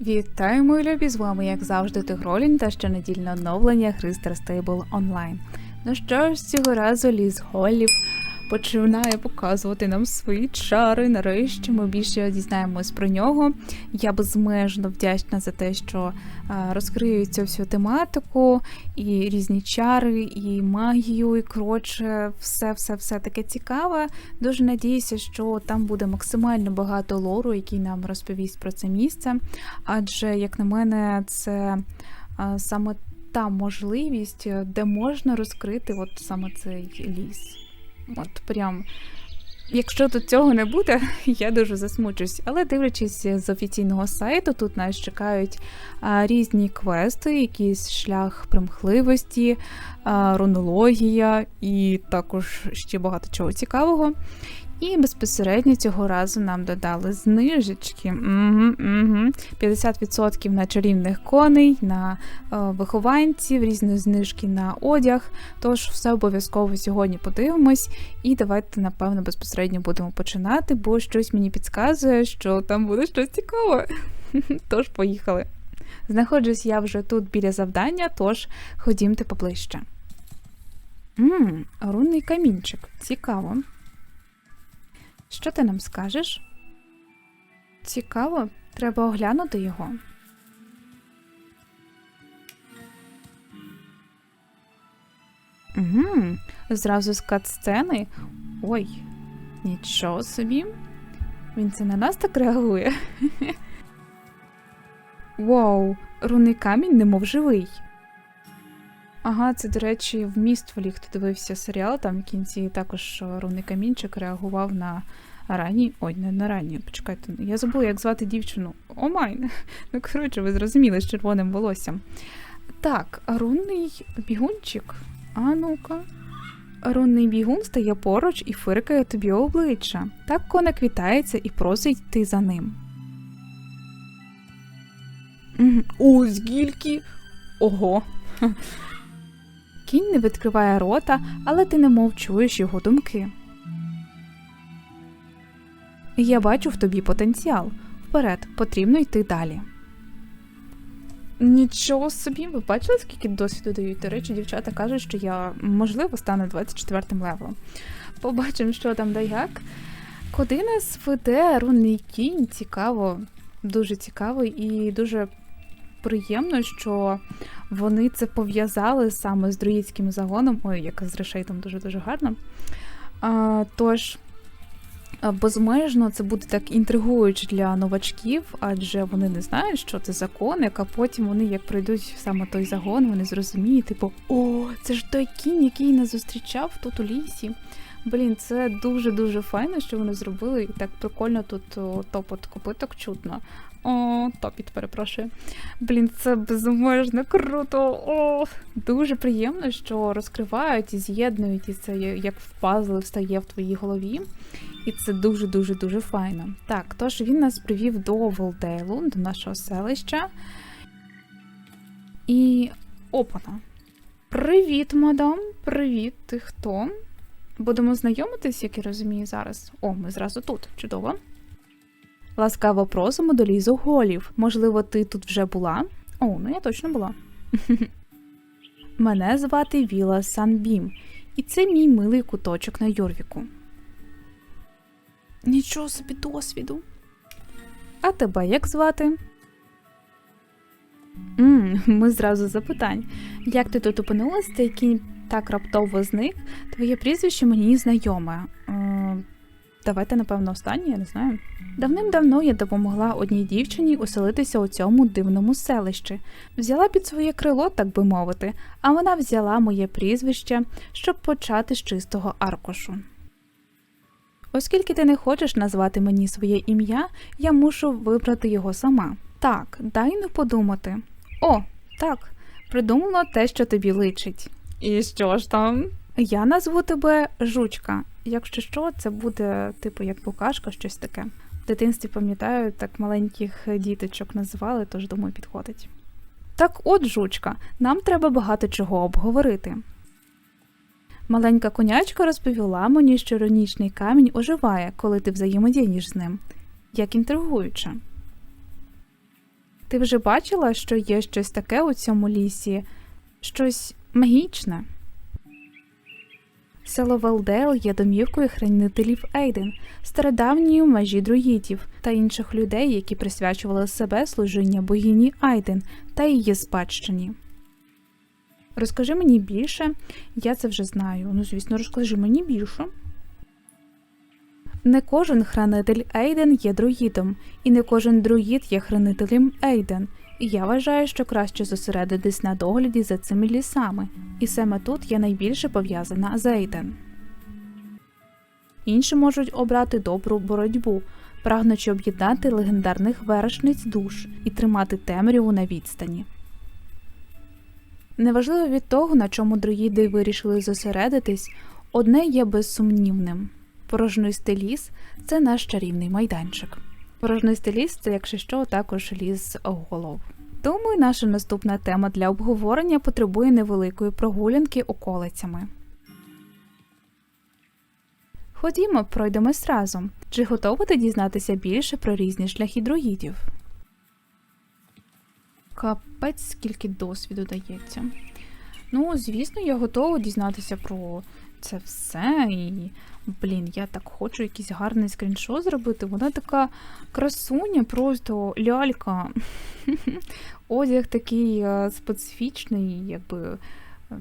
Вітаю, мої любі! З вами, як завжди, Тигролінь та щонедільне оновлення гри Star Online. Ну що ж, цього разу ліс Голлів починає показувати нам свої чари. Нарешті ми більше дізнаємось про нього. Я безмежно вдячна за те, що е, розкрию цю всю тематику, і різні чари, і магію, і коротше, все, все, все таке цікаве. Дуже надіюся, що там буде максимально багато лору, який нам розповість про це місце. Адже, як на мене, це саме та можливість, е, де можна розкрити от саме цей ліс. От прям. Якщо тут цього не буде, я дуже засмучусь. Але дивлячись з офіційного сайту, тут нас чекають різні квести, якийсь шлях примхливості, рунологія і також ще багато чого цікавого. І безпосередньо цього разу нам додали знижечки. Угу, угу. 50% на чарівних коней, на е, вихованців, різні знижки на одяг. Тож все обов'язково сьогодні подивимось. І давайте, напевно, безпосередньо будемо починати, бо щось мені підказує, що там буде щось цікаве. Тож, поїхали. Знаходжусь я вже тут біля завдання, тож ходімте поближче. Ммм, рунний камінчик. Цікаво. Що ти нам скажеш? Цікаво, треба оглянути його. Угу, зразу з кат-сцени. Ой, нічого собі. Він це на нас так реагує. Вау, рунний камінь немов живий. Ага, це, до речі, в містволі, хто дивився серіал, там в кінці також е, рунний камінчик реагував на ранні. Ой, не на ранні, почекайте, я забула, як звати дівчину. О май! Ну, коротше, ви зрозуміли з червоним волоссям. Так, рунний бігунчик. А ну-ка. Рунний бігун стає поруч і фиркає тобі обличчя. Так коник вітається і просить йти за ним. О, скільки! Ого! Кінь не відкриває рота, але ти немов чуєш його думки. Я бачу в тобі потенціал. Вперед, потрібно йти далі. Нічого собі, ви бачили, скільки досвіду дають? До речі, дівчата кажуть, що я, можливо, стану 24-м левелом. Побачимо, що там да як. Куди нас веде рунний кінь? Цікаво, дуже цікаво і дуже приємно, що вони це пов'язали саме з друїдським загоном. Ой, як з решейтом дуже-дуже гарно. А, тож, безмежно це буде так інтригуюче для новачків, адже вони не знають, що це законник, а потім вони, як пройдуть саме той загон, вони зрозуміють, типу, о, це ж той кінь, який нас зустрічав тут у лісі. Блін, це дуже-дуже файно, що вони зробили, і так прикольно тут топот копиток чутно. О, топіт, перепрошую. Блін, це безмежно круто. О, дуже приємно, що розкривають і з'єднують, і це як в пазл встає в твоїй голові. І це дуже-дуже дуже файно. Так, тож він нас привів до Волдейлу, до нашого селища. І опана. Привіт, мадам. Привіт, ти хто? Будемо знайомитись, як я розумію, зараз. О, ми зразу тут. Чудово. Ласкаво просимо до лізу голів. Можливо, ти тут вже була? О, ну я точно була. Мене звати Віла Санбім, і це мій милий куточок на Йорвіку. Нічого собі досвіду. А тебе як звати? м ми зразу запитань. Як ти тут опинилась, та який так раптово зник? Твоє прізвище мені знайоме. Е, давайте, напевно, останнє, я не знаю. Давним-давно я допомогла одній дівчині оселитися у цьому дивному селищі. Взяла під своє крило, так би мовити, а вона взяла моє прізвище, щоб почати з чистого аркушу. Оскільки ти не хочеш назвати мені своє ім'я, я мушу вибрати його сама. Так, дай ну подумати. О, так, придумала те, що тобі личить. І що ж там? Я назву тебе жучка. Якщо що, це буде типу як букашка, щось таке. В дитинстві пам'ятаю, так маленьких діточок називали, тож думаю, підходить. Так от, жучка, нам треба багато чого обговорити. Маленька конячка розповіла мені, що ронічний камінь оживає, коли ти взаємодієш з ним. Як інтригуюче. Ти вже бачила, що є щось таке у цьому лісі, щось магічне? Село Велдейл є домівкою хранителів Ейден, стародавньої межі друїдів та інших людей, які присвячували себе служіння богині Айден та її спадщині. Розкажи мені більше, я це вже знаю. Ну, звісно, розкажи мені більше. Не кожен хранитель Ейден є друїдом, і не кожен друїд є хранителем Ейден. Я вважаю, що краще зосередитись на догляді за цими лісами, і саме тут я найбільше пов'язана з Ейден. Інші можуть обрати добру боротьбу, прагнучи об'єднати легендарних вершниць душ і тримати темряву на відстані. Неважливо від того, на чому друїди вирішили зосередитись, одне є безсумнівним. Порожнистий ліс це наш чарівний майданчик. Порожнистий ліс це, якщо що, також ліс голов. Думаю, наша наступна тема для обговорення потребує невеликої прогулянки околицями. Ходімо, пройдемось разом. Чи готові ти дізнатися більше про різні шляхи друїдів? Капець, скільки досвіду дається. Ну, звісно, я готова дізнатися про це все. І, блін, я так хочу якийсь гарний скріншот зробити. Вона така красуня, просто лялька. Одяг такий е, специфічний, якби е,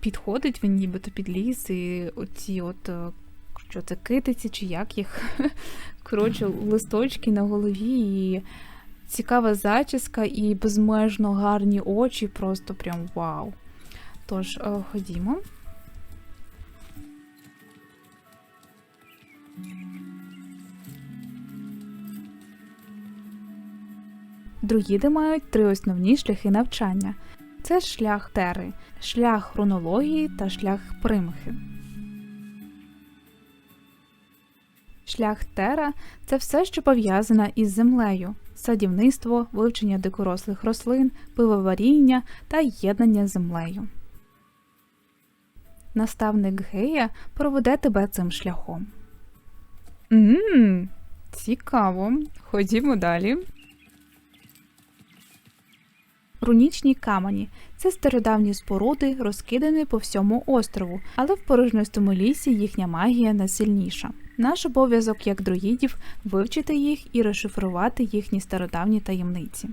підходить він нібито під ліс, і оці от. е, Що це китиці, чи як їх? Коротше, листочки на голові і цікава зачіска і безмежно гарні очі, просто прям вау. Тож, ходімо. Друїди мають три основні шляхи навчання: це шлях тери, шлях хронології та шлях примхи. Шлях тера це все, що пов'язане із землею: садівництво, вивчення дикорослих рослин, пивоваріння та єднання з землею. Наставник Гея проведе тебе цим шляхом. Ммм, цікаво. Ходімо далі. Рунічні камені це стародавні споруди, розкидані по всьому острову, але в порожнистому лісі їхня магія найсильніша. Наш обов'язок як друїдів вивчити їх і розшифрувати їхні стародавні таємниці.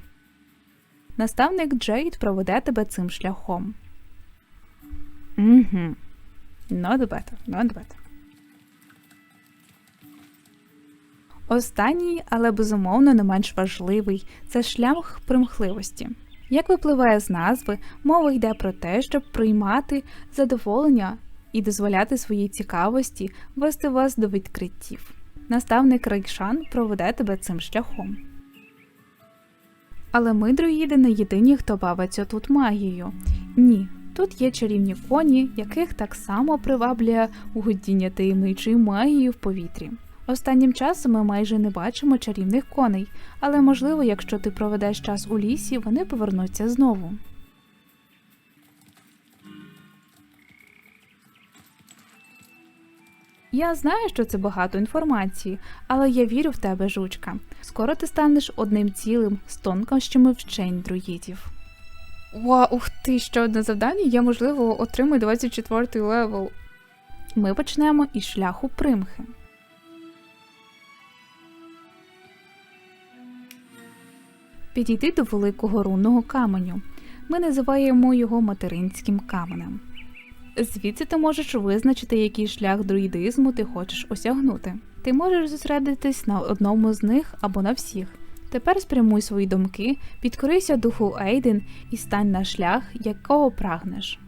Наставник Джейд проведе тебе цим шляхом. Угу. Not better, not better. Останній, але безумовно не менш важливий це шлях примхливості. Як випливає з назви, мова йде про те, щоб приймати задоволення і дозволяти своїй цікавості вести вас до відкриттів. Наставник Рейшан проведе тебе цим шляхом. Але ми, друїди, не єдині, хто бавиться тут магією. Ні, тут є чарівні коні, яких так само приваблює угодіння таємничої магії в повітрі. Останнім часом ми майже не бачимо чарівних коней, але можливо, якщо ти проведеш час у лісі, вони повернуться знову. Я знаю, що це багато інформації, але я вірю в тебе, жучка. Скоро ти станеш одним цілим з тонкощами вчень друїдів. Ва, ух ти, ще одне завдання, я, можливо, отримую 24 левел. Ми почнемо із шляху примхи. Підійти до великого рунного каменю. Ми називаємо його материнським каменем. Звідси ти можеш визначити, який шлях друїдизму ти хочеш осягнути. Ти можеш зосередитись на одному з них або на всіх. Тепер спрямуй свої думки, підкорися духу Ейден і стань на шлях, якого прагнеш.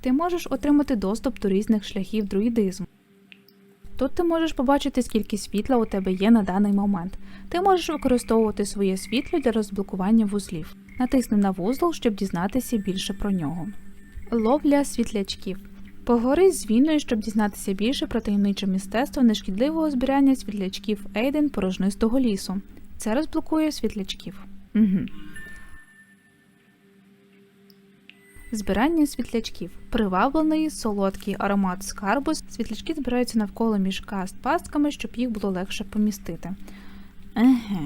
Ти можеш отримати доступ до різних шляхів друїдизму. Тут ти можеш побачити, скільки світла у тебе є на даний момент. Ти можеш використовувати своє світло для розблокування вузлів. Натисни на вузол, щоб дізнатися більше про нього. Ловля світлячків. Поговори з Вінною, щоб дізнатися більше про таємниче мистецтво нешкідливого збирання світлячків Ейден порожнистого лісу. Це розблокує світлячків. Угу. Збирання світлячків. Приваблений солодкий аромат скарбу. Світлячки збираються навколо мішка з пастками, щоб їх було легше помістити. Еге.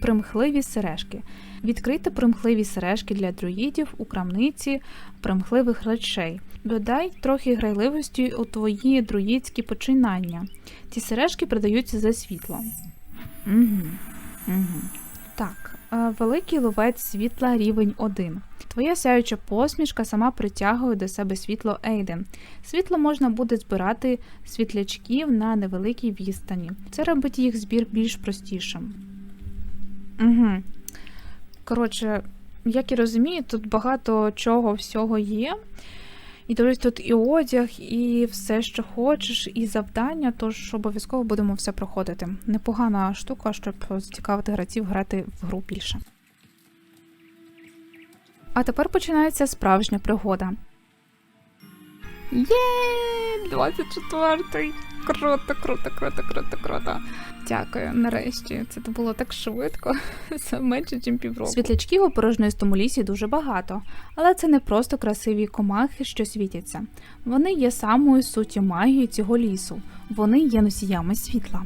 Примхливі сережки. Відкрийте примхливі сережки для друїдів у крамниці примхливих речей. Додай трохи грайливості у твої друїдські починання. Ці сережки продаються за світло. Угу. Угу. Так, великий ловець світла рівень 1. Твоя сяюча посмішка сама притягує до себе світло Ейден. Світло можна буде збирати світлячків на невеликій відстані. Це робить їх збір більш простішим. Угу. Коротше, як і розумію, тут багато чого всього є. І тобто тут і одяг, і все, що хочеш, і завдання, тож обов'язково будемо все проходити. Непогана штука, щоб зацікавити гравців грати в гру більше. А тепер починається справжня пригода. Є! 24-й! Круто, круто, круто, круто, круто. Дякую, нарешті. Це було так швидко. Це менше, ніж півроку. Світлячків у порожнистому лісі дуже багато, але це не просто красиві комахи, що світяться. Вони є самою суттю магії цього лісу. Вони є носіями світла.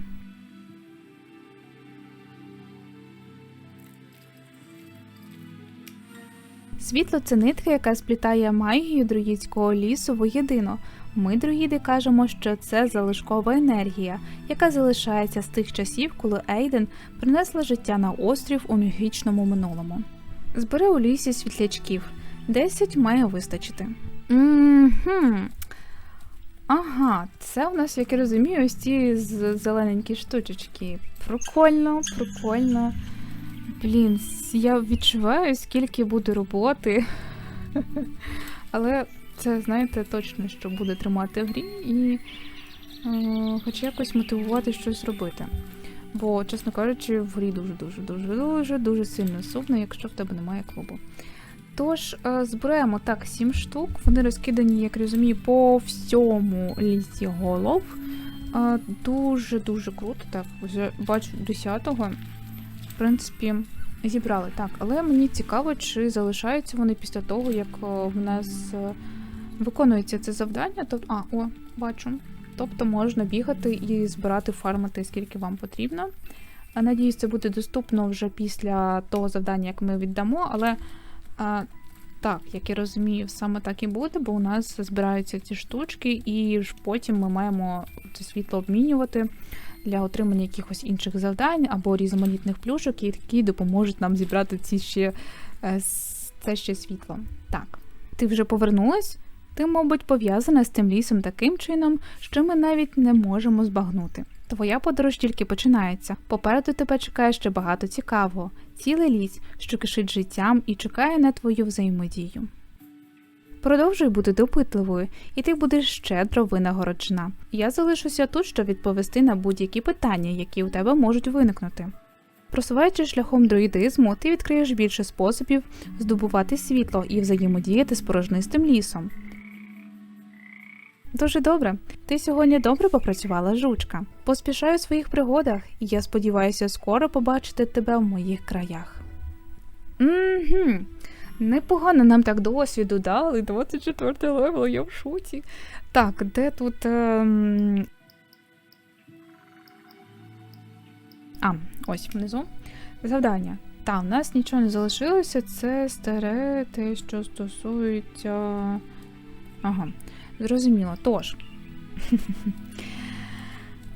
Світло це нитка, яка сплітає магію друїдського лісу воєдино. Ми, друїди, кажемо, що це залишкова енергія, яка залишається з тих часів, коли Ейден принесла життя на острів у міфічному минулому. Збери у лісі світлячків. Десять має вистачити. Угу. Ага, це у нас, як я розумію, ось ці зелененькі штучечки. Прикольно, прикольно. Блін, я відчуваю, скільки буде роботи. Але це, знаєте, точно, що буде тримати в грі і е, хоч якось мотивувати щось робити. Бо, чесно кажучи, в грі дуже-дуже дуже сильно сумно, якщо в тебе немає клубу. Тож, е, зберемо так 7 штук. Вони розкидані, як розумію, по всьому лісі голов. Дуже-дуже круто. Так, вже бачу 10-го. В принципі, зібрали. Так, але мені цікаво, чи залишаються вони після того, як е, в нас е, виконується це завдання. Тобто, а, о, бачу. Тобто можна бігати і збирати, фармити, скільки вам потрібно. Надіюсь, це буде доступно вже після того завдання, як ми віддамо, але а, так, як я розумію, саме так і буде, бо у нас збираються ці штучки, і ж потім ми маємо це світло обмінювати для отримання якихось інших завдань або різноманітних плюшок, які допоможуть нам зібрати ці ще, е, це ще світло. Так, ти вже повернулась? Ти, мабуть, пов'язана з цим лісом таким чином, що ми навіть не можемо збагнути. Твоя подорож тільки починається. Попереду тебе чекає ще багато цікавого, цілий ліс, що кишить життям і чекає на твою взаємодію. Продовжуй бути допитливою, і ти будеш щедро винагороджена. Я залишуся тут, щоб відповісти на будь-які питання, які у тебе можуть виникнути. Просуваючи шляхом друїдизму, ти відкриєш більше способів здобувати світло і взаємодіяти з порожнистим лісом. Дуже добре. Ти сьогодні добре попрацювала, жучка. Поспішай у своїх пригодах, і я сподіваюся скоро побачити тебе в моїх краях. Угу. Непогано нам так досвіду дали. 24 левел, я в шуці. Так, де тут. Ем... А, ось внизу. Завдання. Та, в нас нічого не залишилося. Це старе те, що стосується. Ага, зрозуміло. Тож.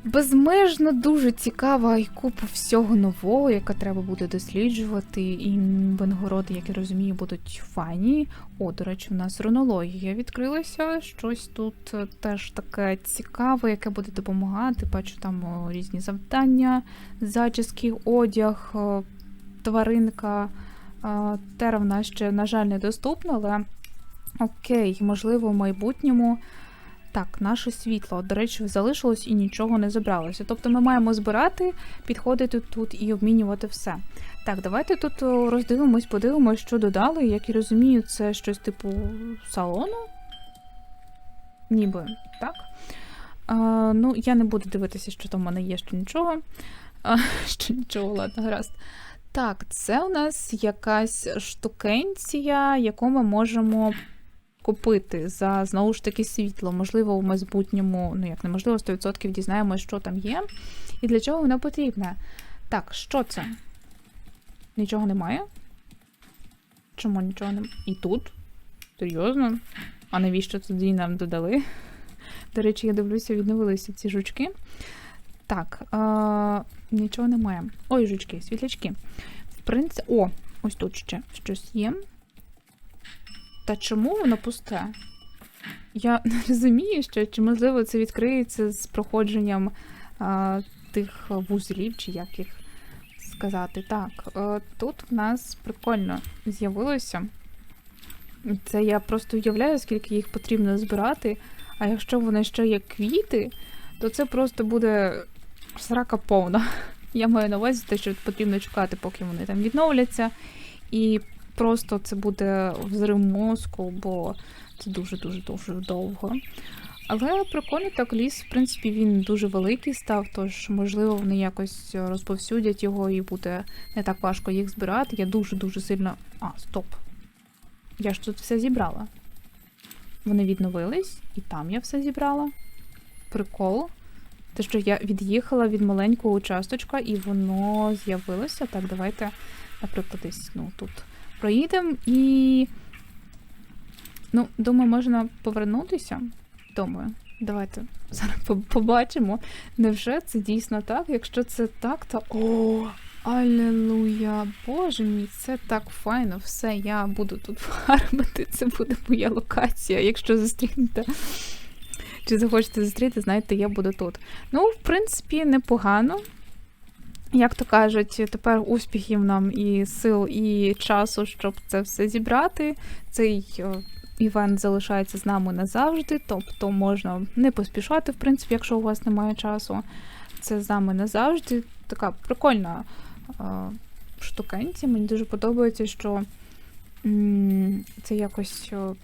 Безмежно дуже цікава і купа всього нового, яке треба буде досліджувати, і винагороди, як я розумію, будуть файні. О, до речі, в нас рунологія відкрилася. Щось тут е, теж таке цікаве, яке буде допомагати. Бачу там різні завдання, зачіски, одяг, тваринка. А, Тера в нас ще, на жаль, недоступна, але окей, можливо, в майбутньому. Так, наше світло, до речі, залишилось і нічого не забралося. Тобто ми маємо збирати, підходити тут і обмінювати все. Так, давайте тут роздивимось, подивимось, що додали. Як я розумію, це щось типу салону. Ніби, так? А, ну, я не буду дивитися, що там в мене є, що нічого. А, що нічого, ладно, гаразд. Так, це у нас якась штукенція, яку ми можемо купити за знову ж таки світло. Можливо, в майбутньому, ну як неможливо, 100% дізнаємося, що там є і для чого воно потрібне. Так, що це? Нічого немає? Чому нічого немає? І тут? Серйозно? А навіщо тоді нам додали? До речі, я дивлюся, відновилися ці жучки. Так, а, нічого немає. Ой, жучки, світлячки. В принципі. О, ось тут ще щось є. Та чому воно пусте? Я не розумію, що чи можливо це відкриється з проходженням а, тих вузлів, чи як їх сказати. Так, е, тут в нас прикольно з'явилося. Це я просто уявляю, скільки їх потрібно збирати. А якщо вони ще є квіти, то це просто буде срака повна. Я маю на увазі те, що потрібно чекати, поки вони там відновляться. І просто це буде взрив мозку, бо це дуже-дуже дуже довго. Але прикольно так ліс, в принципі, він дуже великий став, тож, можливо, вони якось розповсюдять його і буде не так важко їх збирати. Я дуже-дуже сильно. А, стоп. Я ж тут все зібрала. Вони відновились, і там я все зібрала. Прикол. Те, що я від'їхала від маленького участочка, і воно з'явилося. Так, давайте, наприклад, десь ну, тут проїдемо і. Ну, думаю, можна повернутися. Думаю, давайте зараз побачимо. Невже це дійсно так? Якщо це так, то. О! Аллилуйя! Боже мій, це так файно. Все, я буду тут фармити. Це буде моя локація. Якщо зустрінете. Чи захочете зустріти, знаєте, я буду тут. Ну, в принципі, непогано. Як то кажуть, тепер успіхів нам і сил, і часу, щоб це все зібрати. Цей е, івент залишається з нами назавжди, тобто можна не поспішати, в принципі, якщо у вас немає часу. Це з нами назавжди. Така прикольна е, штукенція. Мені дуже подобається, що це якось е,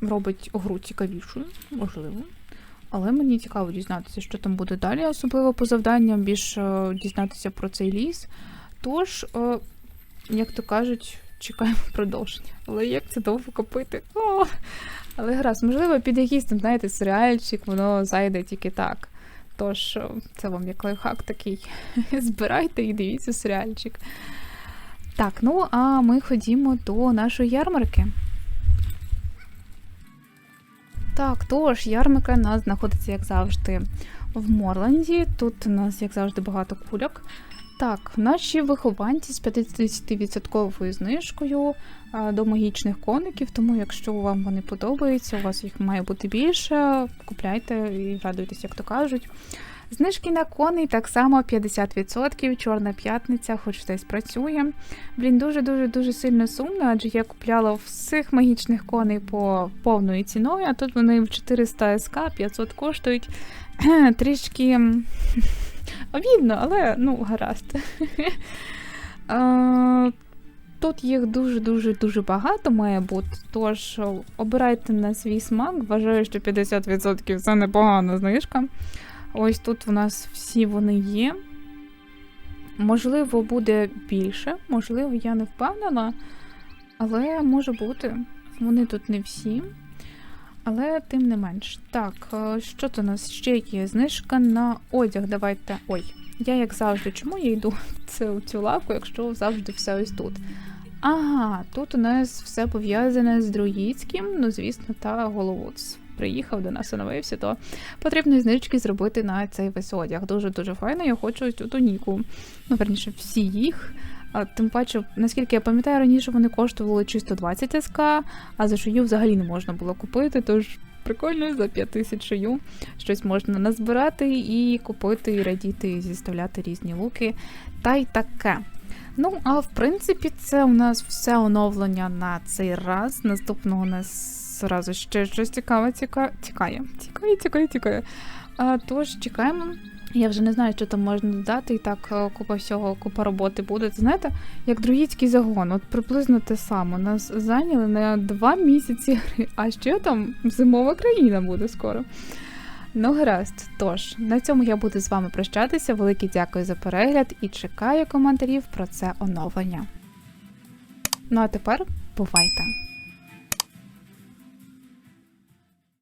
робить гру цікавішою, можливо. Але мені цікаво дізнатися, що там буде далі, особливо по завданням, більш е, дізнатися про цей ліс. Тож, е, як то кажуть, чекаємо продовження. Але як це довго копити? О! Але гаразд, можливо, під якийсь там, знаєте, серіальчик, воно зайде тільки так. Тож, е, це вам як лайфхак такий. Збирайте і дивіться серіальчик. Так, ну а ми ходімо до нашої ярмарки. Так, тож, ярмарка у нас знаходиться, як завжди, в Морланді. Тут у нас, як завжди, багато кульок. Так, наші вихованці з 50% знижкою до магічних коників, тому якщо вам вони подобаються, у вас їх має бути більше, купляйте і радуйтесь, як то кажуть. Знижки на коней так само 50%, чорна п'ятниця, хоч десь працює. Блін, дуже-дуже дуже сильно сумно, адже я купляла всіх магічних коней по повною ціною, а тут вони в 400 СК, 500 коштують. Трішки обідно, але ну, гаразд. Тут їх дуже-дуже дуже багато має бути, тож обирайте на свій смак. Вважаю, що 50% це непогана знижка. Ось тут в нас всі вони є. Можливо, буде більше, можливо, я не впевнена, але може бути. Вони тут не всі. Але тим не менш. Так, е, що тут у нас ще є? Знижка на одяг. Давайте. Ой, я як завжди, чому я йду в цю, цю лавку, якщо завжди все ось тут? Ага, тут у нас все пов'язане з друїдським, ну, звісно, та Головоц приїхав до нас, оновився, то потрібно знижки зробити на цей весь одяг. Дуже-дуже файно, я хочу цю туніку. Ну, верніше, всі їх. А, Тим паче, наскільки я пам'ятаю, раніше вони коштували чисто 20 СК, а за шию взагалі не можна було купити, тож прикольно, за 5 тисяч шию щось можна назбирати і купити, і радіти, і зіставляти різні луки. Та й таке. Ну, а в принципі, це у нас все оновлення на цей раз. Наступного у нас зразу ще щось цікаве ціка... тікає. Тікає, тікає, тікає. А, тож чекаємо. Я вже не знаю, що там можна додати, і так е, купа всього, купа роботи буде. Знаєте, як друїдський загон, от приблизно те саме. Нас зайняли на два місяці, а ще там зимова країна буде скоро. Ну, гаразд. Тож, на цьому я буду з вами прощатися. Велике дякую за перегляд і чекаю коментарів про це оновлення. Ну а тепер бувайте!